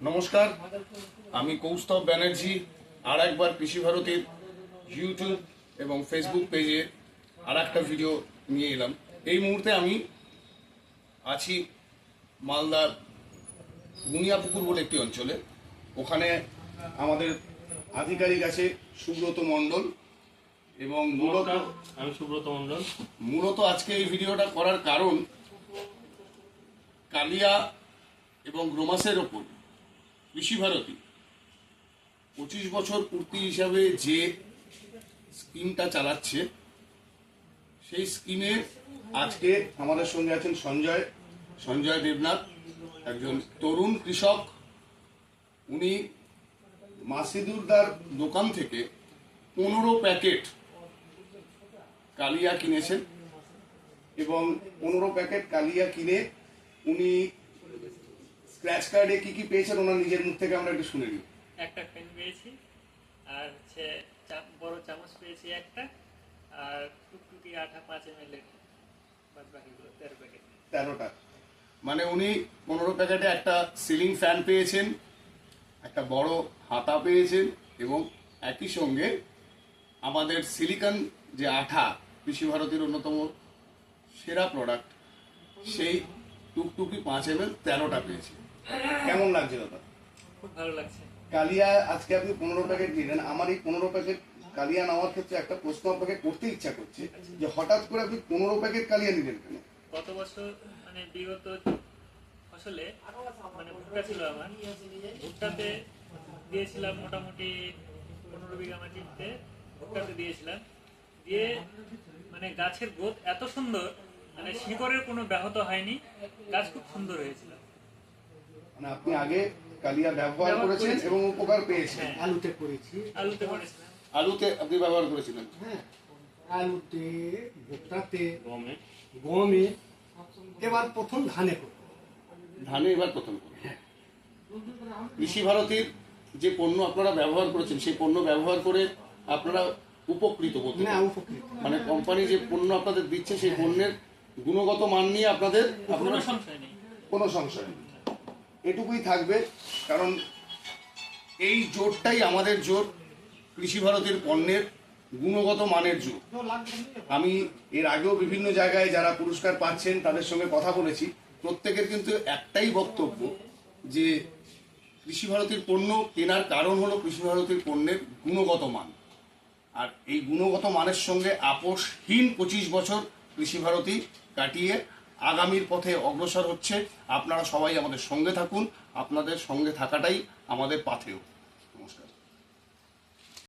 নমস্কার আমি কৌস্তব ব্যানার্জি আর একবার কৃষি ভারতীর ইউটিউব এবং ফেসবুক পেজে আর একটা ভিডিও নিয়ে এলাম। এই মুহূর্তে আমি আছি মালদার বুনিয়াপুকুর বলে একটি অঞ্চলে। ওখানে আমাদের আধিকারিক আছে সুব্রত মণ্ডল এবং মূলত আমি সুব্রত মন্ডল মূলত আজকে এই ভিডিওটা করার কারণ কালিয়া এবং গ্রোমাসের ওপর। কৃষি ভারতী। পঁচিশ বছর পূর্তি হিসাবে যে স্কিমটা চালাচ্ছে, সেই স্কিমে আজকে আমাদের সঙ্গে আছেন সঞ্জয় সঞ্জয় দেবনাথ, একজন তরুণ কৃষক। উনি মাসিদুরদার দোকান থেকে পনেরো প্যাকেট কালিয়া কিনেছেন এবং পনেরো প্যাকেট কালিয়া কিনে উনি স্ক্র্যাচ কার্ডে কি কি পেয়েছেন ওনার নিজের মুখ থেকে আমরা একটু শুনে নিই। একটা পেন পেয়েছি আর হচ্ছে বড় চামচ পেয়েছি একটা আর টুকটুকি আঠা পাঁচ এম এল এর বাদ বাকিগুলো তেরো প্যাকেট। তেরোটা। মানে উনি পনেরো প্যাকেটে একটা সিলিং ফ্যান পেয়েছেন একটা বড় হাতা পেয়েছেন এবং একই সঙ্গে আমাদের সিলিকন যে আঠা কৃষি ভারতের অন্যতম সেরা প্রোডাক্ট সেই টুকটুকি পাঁচ এম এল তেরোটা পেয়েছে। কেমন লাগছে দাদা খুব ভালো লাগছে। কালিয়া আজকে আপনি পনেরো প্যাকেট নিলেন আমার এই পনেরো প্যাকেট কালিয়া নেওয়ার ক্ষেত্রে একটা প্রশ্ন আপনাকে করতে ইচ্ছা করছে যে হঠাৎ করে আপনি পনেরো প্যাকেট কালিয়া নিলেন কেন? গত বছর মানে বিগত ফসলে মানে ভুট্টা ছিল আমার। ভুট্টাতে দিয়েছিলাম মোটামুটি পনেরো বিঘা মাটিতে ভুট্টাতে দিয়েছিলাম। দিয়ে মানে গাছের গ্রোথ এত সুন্দর মানে শিকড়ের কোনো ব্যাহত হয়নি। গাছ খুব সুন্দর হয়েছিল। মানে আপনি আগে কালিয়া ব্যবহার করেছেন এবং উপকার পেয়েছেন। হ্যাঁ আলুতে করেছি। আলুতে আলুতে আপনি ব্যবহার করেছিলেন? হ্যাঁ আলুতে ভুট্টাতে গমে। গমে। এবার প্রথম ধানে করব। ধানে এবার প্রথম করুন। কৃষি ভারতীর যে পণ্য আপনারা ব্যবহার করেছেন সেই পণ্য ব্যবহার করে আপনারা উপকৃত বলতে না উপকৃত। মানে কোম্পানি যে পণ্য আপনাদের দিচ্ছে সেই পণ্যের গুণগত মান নিয়ে আপনাদের কোনো আপনারা সংশয় নেই। কোনো সংশয় নেই। এটুকুই থাকবে, কারণ এই জোরটাই আমাদের জোর কৃষি ভারতের পণ্যের গুণগত মানের জোর আমি এর আগেও বিভিন্ন জায়গায় যারা পুরস্কার পাচ্ছেন, তাদের সঙ্গে কথা বলেছি। প্রত্যেকের কিন্তু একটাই বক্তব্য যে কৃষি ভারতীর পণ্য কেনার কারণ হলো কৃষি ভারতীর পণ্যের গুণগত মান। আর এই গুণগত মানের সঙ্গে আপোষহীন পঁচিশ বছর কৃষি ভারতী কাটিয়ে আগামীর পথে অগ্রসর হচ্ছে। আপনারা সবাই আমাদের সঙ্গে থাকুন। আপনাদের সঙ্গে থাকাটাই আমাদের পাথেয়। নমস্কার।